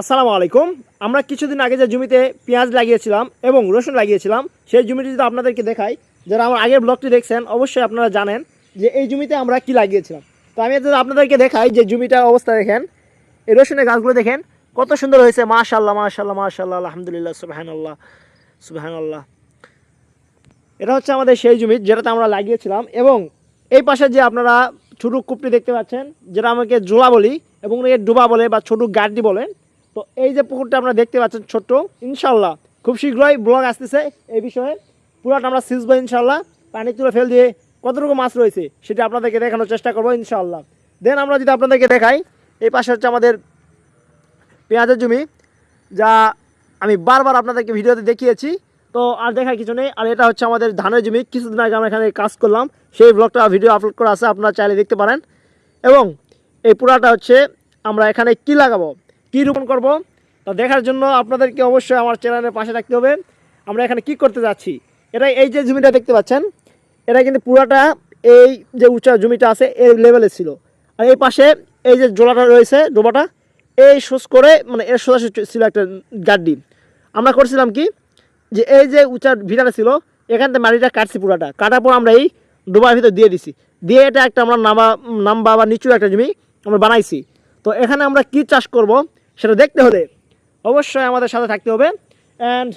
আসসালামু আলাইকুম। আমরা কিছুদিন আগে যে জমিতে পেঁয়াজ লাগিয়েছিলাম এবং রসুন লাগিয়েছিলাম, সেই জমিটি যদি আপনাদেরকে দেখাই, যারা আমার আগের ব্লগটি দেখছেন, অবশ্যই আপনারা জানেন যে এই জমিতে আমরা কি লাগিয়েছিলাম। তো আমি যদি আপনাদেরকে দেখাই যে জমিটার অবস্থা দেখেন, এই রসুনের গাছগুলো দেখেন, কত সুন্দর হয়েছে মাশাল্লাহ মাশাল্লাহ মাশাল্লাহ আলহামদুলিল্লাহ, সুবাহানাল্লাহ সুবাহানাল্লাহ। এটা হচ্ছে আমাদের সেই জমি যেটাতে আমরা লাগিয়েছিলাম এবং এই পাশে যে আপনারা ছোটো কূপটি দেখতে পাচ্ছেন, যেটা আমাকে জোলা বলি এবং এর ডোবা বলে বা ছোটো গাড্ডি বলেন তো এই যে পুকুরটা আপনারা দেখতে পাচ্ছেন ছোট্ট ইনশাল্লাহ খুব শীঘ্রই ব্লগ আসতেছে এই বিষয়ে। পুরাটা আমরা সিজবো ইনশাল্লাহ পানি তুলে ফেল দিয়ে কতটুকু মাছ রয়েছে সেটা আপনাদেরকে দেখানোর চেষ্টা করব ইনশাল্লাহ দেন আমরা যদি আপনাদেরকে দেখাই, এই পাশে হচ্ছে আমাদের পেঁয়াজের জমি, যা আমি বারবার আপনাদেরকে ভিডিওতে দেখিয়েছি। তো আর দেখার কিছু নেই। আর এটা হচ্ছে আমাদের ধানের জমি। কিছুদিন আগে আমরা এখানে কাজ করলাম। সেই ব্লগটা ভিডিও আপলোড করা আছে, আপনারা চাইলে দেখতে পারেন। এবং এই পুরাটা হচ্ছে আমরা এখানে কি লাগাবো? কি রোপণ করব তা দেখার জন্য আপনাদেরকে অবশ্যই আমার চ্যানেলের পাশে থাকতে হবে। আমরা এখানে কি করতে যাচ্ছি? এটা এই যে জমিটা দেখতে পাচ্ছেন, এটা কিন্তু পুরাটা এই যে উঁচা জমিটা আছে এই লেভেলে ছিল। আর এই পাশে এই যে জোলাটা রয়েছে, ডোবাটা, এই সোজ করে মানে এর সোজা ছিল একটা গাড্ডি। আমরা করছিলাম কি? যে এই যে উঁচা ভিটাটা ছিল, এখান থেকে মাটিটা কাটছি পুরাটা। কাটার পর আমরা এই ডোবার ভিতর দিয়ে দিছি। দিয়ে এটা একটা আমরা নামা নামবা বা নিচু একটা জমি আমরা বানাইছি। তো এখানে আমরা কি চাষ করব? সেটা দেখতে হলে অবশ্যই আমাদের সাথে থাকতে হবে। অ্যান্ড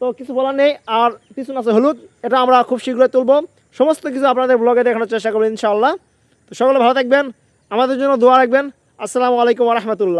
তো কিছু বলার নেই, আর পিছন আছে হলুদ, এটা আমরা খুব শীঘ্রই তুলব। সমস্ত কিছু আপনাদের ব্লগে দেখানোর চেষ্টা করব ইনশাআল্লাহ। তো সকলে ভালো থাকবেন, আমাদের জন্য দোয়া রাখবেন। আসসালামু আলাইকুম রহমতুল্লাহ।